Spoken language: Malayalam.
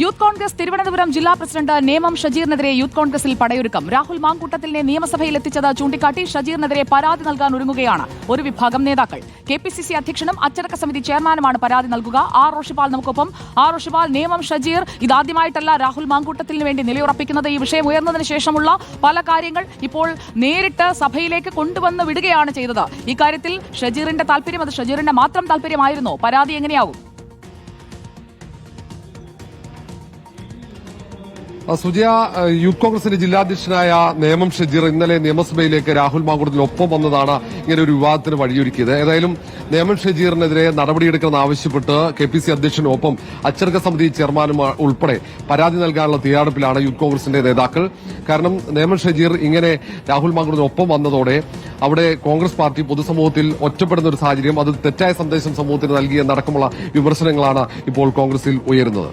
യൂത്ത് കോൺഗ്രസ് തിരുവനന്തപുരം ജില്ലാ പ്രസിഡന്റ് നേമം ഷജീറിനെതിരെ യൂത്ത് കോൺഗ്രസിൽ പടയൊരുക്കം. രാഹുൽ മാങ്കൂട്ടത്തിലിനെ നിയമസഭയിൽ എത്തിച്ചത് ചൂണ്ടിക്കാട്ടി ഷജീറിനെതിരെ പരാതി നൽകാൻ ഒരുങ്ങുകയാണ് ഒരു വിഭാഗം നേതാക്കൾ. കെ പി സി സി അധ്യക്ഷനും അച്ചടക്ക സമിതി ചെയർമാനുമാണ് പരാതി നൽകുക. ആർ റോഷിപാൽ നമുക്കൊപ്പം. ആർ റോഷിപാൽ നേമം ഷജീർ ഇതാദ്യമായിട്ടല്ല രാഹുൽ മാങ്കൂട്ടത്തിന് വേണ്ടി നിലയുറപ്പിക്കുന്നത്. ഈ വിഷയം ഉയർന്നതിന് ശേഷമുള്ള പല കാര്യങ്ങൾ ഇപ്പോൾ നേരിട്ട് സഭയിലേക്ക് കൊണ്ടുവന്ന് വിടുകയാണ് ചെയ്തത്. ഇക്കാര്യത്തിൽ ഷജീറിന്റെ താല്പര്യം അത് ഷജീറിന്റെ മാത്രം താല്പര്യമായിരുന്നോ പരാതി എങ്ങനെയാകും? സുജയ യൂത്ത് കോൺഗ്രസിന്റെ ജില്ലാധ്യക്ഷനായ നേമം ഷജീർ ഇന്നലെ നിയമസഭയിലേക്ക് രാഹുൽ മാങ്കുടത്തിന് ഒപ്പം വന്നതാണ് ഇങ്ങനെ ഒരു വിവാദത്തിന് വഴിയൊരുക്കിയത്. ഏതായാലും നേമം ഷജീറിനെതിരെ നടപടിയെടുക്കണമെന്ന് ആവശ്യപ്പെട്ട് കെ പി സി അധ്യക്ഷനൊപ്പം അച്ചടക്ക സമിതി ചെയർമാനും ഉൾപ്പെടെ പരാതി നൽകാനുള്ള തയ്യാറെടുപ്പിലാണ് യൂത്ത് കോൺഗ്രസിന്റെ നേതാക്കൾ. കാരണം നേമം ഷജീർ ഇങ്ങനെ രാഹുൽ മാങ്കുടത്തിന് ഒപ്പം വന്നതോടെ അവിടെ കോൺഗ്രസ് പാർട്ടി പൊതുസമൂഹത്തിൽ ഒറ്റപ്പെടുന്ന ഒരു സാഹചര്യം അത് തെറ്റായ സന്ദേശം സമൂഹത്തിന് നൽകിയെന്നടക്കമുള്ള വിമർശനങ്ങളാണ് ഇപ്പോൾ കോൺഗ്രസിൽ ഉയരുന്നത്.